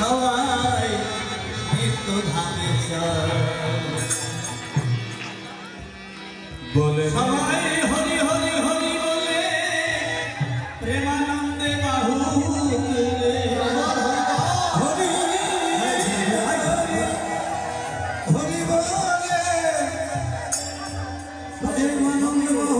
সবাই নিত্য ধামে বলে সবাই হরি হরি হরি বলে প্রেমানন্দে বাহু হরি বলে প্রেমানন্দ তুলে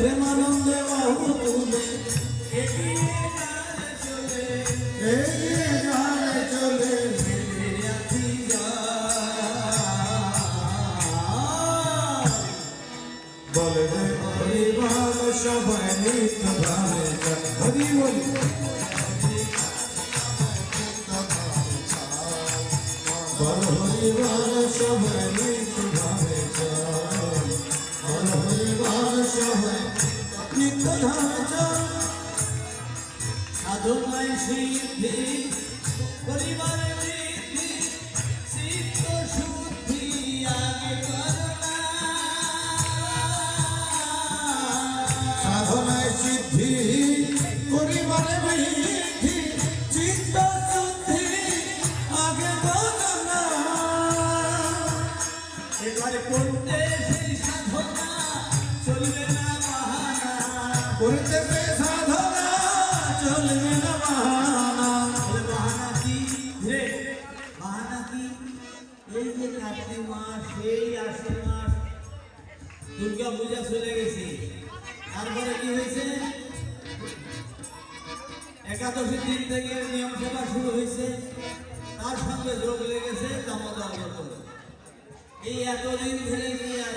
প্রেমানন্দে বাহু তুলে এগিয়ে যাবে চলে। বলে দে হরিবার সবাই নিত্য চল হরি বলি বল হরিবার সবাই নিত্য ধারে সাধনায় সিদ্ধি পরিবার সাধনায় সিদ্ধি পরিবারে বৃদ্ধি চিত্ত শুদ্ধি আগে বদনা করতে করতে সাধনা চলবে না বাহানা। বাহানা কি বাহানা কি? এই যে কার্তিক মাস সেই আশ্বিন মাস, দুর্গা পূজা চলে গেছে। তারপরে কি হয়েছে? একাদশী দিন থেকে নিয়ম সেবা শুরু হয়েছে। তার সঙ্গে যোগ লেগেছে দামোদর এই এতদিন ধরে কি আর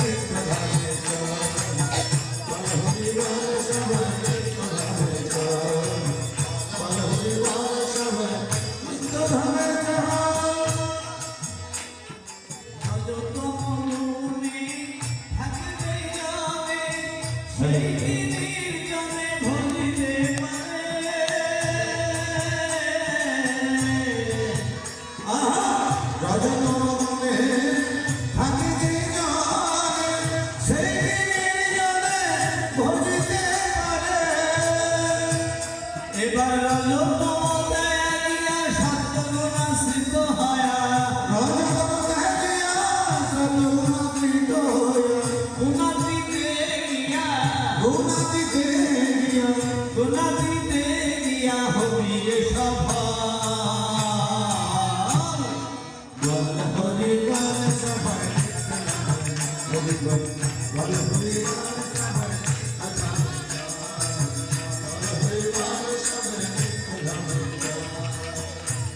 সেই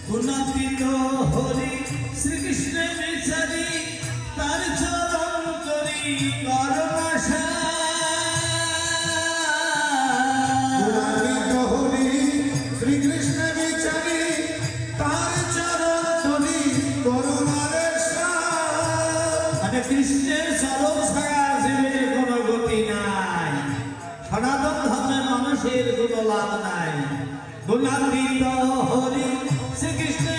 গুণাতীত হরি শ্রীকৃষ্ণের বিচারি তার চরণ করি করমাশা মানে কৃষ্ণের চরণ ছাড়া জীবের কোনো গতি নাই। সনাতন ধর্মের মানুষের কোনো লাভ নাই। গোলাপিত হরি শ্রীকৃষ্ণের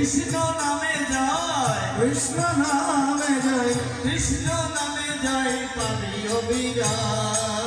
কৃষ্ণ নামে জয়। কৃষ্ণ নামে জয়। কৃষ্ণ নামে জয় পাবি অবিরাম